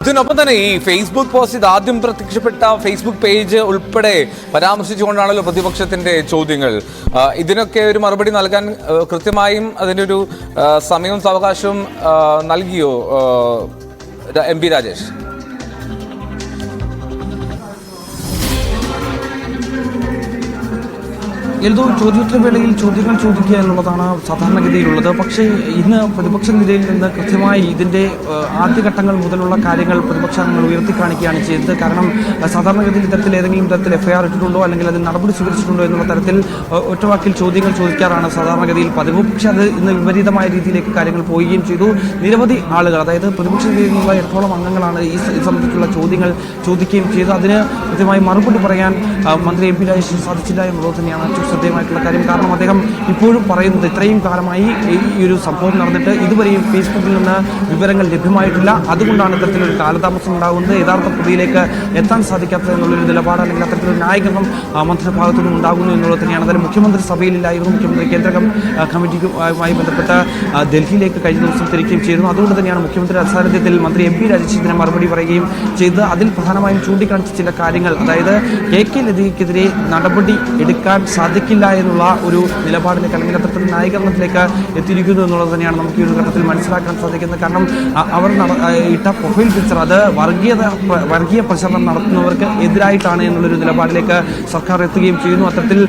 ഇതിനൊപ്പം തന്നെ ഈ ഫേസ്ബുക്ക് പോസ്റ്റ് ഇത് ആദ്യം പ്രത്യക്ഷപ്പെട്ട ഫേസ്ബുക്ക് പേജ് ഉൾപ്പെടെ പരാമർശിച്ചുകൊണ്ടാണല്ലോ പ്രതിപക്ഷത്തിന്റെ ചോദ്യങ്ങൾ. ഇതിനൊക്കെ ഒരു മറുപടി നൽകാൻ കൃത്യമായും അതിന്റെ ഒരു സമയവും സാവകാശവും നൽകിയോ എം പി രാജേഷ്? എന്തോ ചോദ്യോത്തര വേളയിൽ ചോദ്യങ്ങൾ ചോദിക്കുക എന്നുള്ളതാണ് സാധാരണഗതിയിലുള്ളത്. പക്ഷേ ഇന്ന് പ്രതിപക്ഷ നിരയിൽ നിന്ന് കൃത്യമായി ഇതിന്റെ ആദ്യഘട്ടങ്ങൾ മുതലുള്ള കാര്യങ്ങൾ പ്രതിപക്ഷങ്ങൾ ഉയർത്തിക്കാണിക്കുകയാണ് ചെയ്തത്. കാരണം സാധാരണഗതിയിൽ ഇത്തരത്തിൽ ഏതെങ്കിലും തരത്തിൽ എഫ്ഐആർ ഇട്ടിട്ടുണ്ടോ അല്ലെങ്കിൽ അതിന് നടപടി സ്വീകരിച്ചിട്ടുണ്ടോ എന്നുള്ള തരത്തിൽ ഒറ്റവാക്കിൽ ചോദ്യങ്ങൾ ചോദിക്കാറാണ് സാധാരണഗതിയിൽ പതിവ്. പക്ഷേ അത് ഇന്ന് വിപരീതമായ രീതിയിലേക്ക് കാര്യങ്ങൾ പോവുകയും ചെയ്തു. നിരവധി ആളുകൾ അതായത് പ്രതിപക്ഷ നിരയിൽ നിന്നുള്ള എട്ടോളം അംഗങ്ങളാണ് ഈ സംബന്ധിച്ചുള്ള ചോദ്യങ്ങൾ ചോദിക്കുകയും ചെയ്തു. അതിന് കൃത്യമായി മറുപടി പറയാൻ മന്ത്രി എം പി രാജേഷിന് സാധിച്ചില്ല എന്നുള്ളത് തന്നെയാണ് ശ്രദ്ധേയമായിട്ടുള്ള കാര്യം. കാരണം അദ്ദേഹം ഇപ്പോഴും പറയുന്നത് ഇത്രയും കാലമായി ഈ ഒരു സംഭവം നടന്നിട്ട് ഇതുവരെയും ഫേസ്ബുക്കിൽ നിന്ന് വിവരങ്ങൾ ലഭ്യമായിട്ടില്ല. അതുകൊണ്ടാണ് ഇത്തരത്തിലൊരു കാലതാമസം ഉണ്ടാകുന്നത്. യഥാർത്ഥ പ്രതിയിലേക്ക് എത്താൻ സാധിക്കാത്തത് എന്നുള്ളൊരു നിലപാട് അല്ലെങ്കിൽ അത്തരത്തിലൊരു ന്യായീകരണം മന്ത്രിയുടെ നിന്നും ഉണ്ടാകുന്നു എന്നുള്ളത് തന്നെയാണ്. അതായത് മുഖ്യമന്ത്രി സഭയിലില്ലായിരുന്നു. മുഖ്യമന്ത്രി കേന്ദ്ര കമ്മിറ്റിയുമായി ബന്ധപ്പെട്ട് ഡൽഹിയിലേക്ക് കഴിഞ്ഞ ദിവസം തിരിക്കുകയും ചെയ്തിരുന്നു. അതുകൊണ്ട് തന്നെയാണ് മുഖ്യമന്ത്രി അസാന്നിധ്യത്തിൽ മന്ത്രി എം പി രാജശേഖരൻ മറുപടി പറയുകയും ചെയ്ത് അതിൽ പ്രധാനമായും ചൂണ്ടിക്കാണിച്ച ചില കാര്യങ്ങൾ അതായത് കെ കെ ലതിക്കെതിരെ നടപടി എടുക്കാൻ സാധിക്കില്ല എന്നുള്ള ഒരു നിലപാടിലേക്ക് അല്ലെങ്കിൽ അത്തരത്തിൽ ന്യായീകരണത്തിലേക്ക് എത്തിയിരിക്കുന്നു എന്നുള്ളത് തന്നെയാണ് നമുക്ക് ഈ ഒരു ഘട്ടത്തിൽ മനസ്സിലാക്കാൻ സാധിക്കുന്നത്. കാരണം അവർ ഇട്ട പ്രൊഫൈൽ പിക്ചർ അത് വർഗീയത വർഗീയ പ്രചരണം നടത്തുന്നവർക്ക് എതിരായിട്ടാണ് എന്നുള്ളൊരു നിലപാടിലേക്ക് സർക്കാർ എത്തുകയും ചെയ്യുന്നു. അത്തരത്തിൽ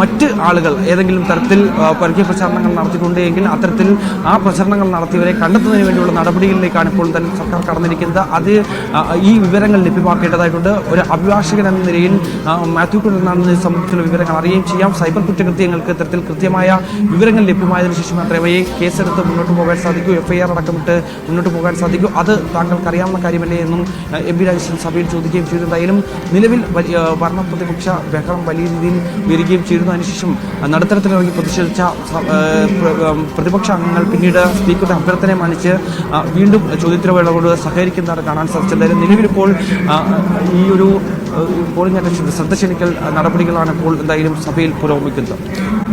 മറ്റ് ആളുകൾ ഏതെങ്കിലും തരത്തിൽ വർഗീയ പ്രചാരണങ്ങൾ നടത്തിയിട്ടുണ്ടെങ്കിൽ അത്തരത്തിൽ ആ പ്രചരണങ്ങൾ നടത്തിയവരെ കണ്ടെത്തുന്നതിന് വേണ്ടിയുള്ള നടപടികളിലേക്കാണ് ഇപ്പോൾ തന്നെ സർക്കാർ കടന്നിരിക്കുന്നത്. അത് ഈ വിവരങ്ങൾ ലഭ്യമാക്കേണ്ടതായിട്ടുണ്ട്. ഒരു അഭിഭാഷകൻ എന്ന നിലയിൽ മാത്യു കുഴൽനാടിനെ സംബന്ധിച്ചുള്ള വിവരങ്ങൾ അറിയുകയും ചെയ്യാം. സൈബർ കുറ്റകൃത്യങ്ങൾക്ക് ഇത്തരത്തിൽ കൃത്യമായ വിവരങ്ങൾ ലഭ്യമായതിനു ശേഷം മാത്രമേ കേസെടുത്ത് മുന്നോട്ട് പോകാൻ സാധിക്കൂ. എഫ്ഐആർ അടക്കമിട്ട് മുന്നോട്ട് പോകാൻ സാധിക്കൂ. അത് താങ്കൾക്ക് അറിയാവുന്ന കാര്യമല്ലേ എന്നും എം പി രാജേഷൻ സഭയിൽ ചോദിക്കുകയും ചെയ്തു. എന്തായാലും നിലവിൽ ഭരണ പ്രതിപക്ഷ ബഹളം വലിയ രീതിയിൽ ഉയരുകയും ചെയ്തിരുന്നു. അതിനുശേഷം നടുത്തരത്തിലിറങ്ങി പ്രതിഷേധിച്ച പ്രതിപക്ഷ അംഗങ്ങൾ പിന്നീട് സ്പീക്കറുടെ അഭ്യർത്ഥനയെ മാനിച്ച് വീണ്ടും ചോദ്യോത്തരവേളകളോട് സഹകരിക്കുന്നതാണ് കാണാൻ സാധിച്ചത്. നിലവിലിപ്പോൾ ഈ ഒരു പോളിംഗ് അറ്റൻഷൻ ശ്രദ്ധ ക്ഷണിക്കൽ നടപടികളാണ് ഇപ്പോൾ എന്തായാലും സഭയിൽ പുരോഗമിക്കുന്നത്.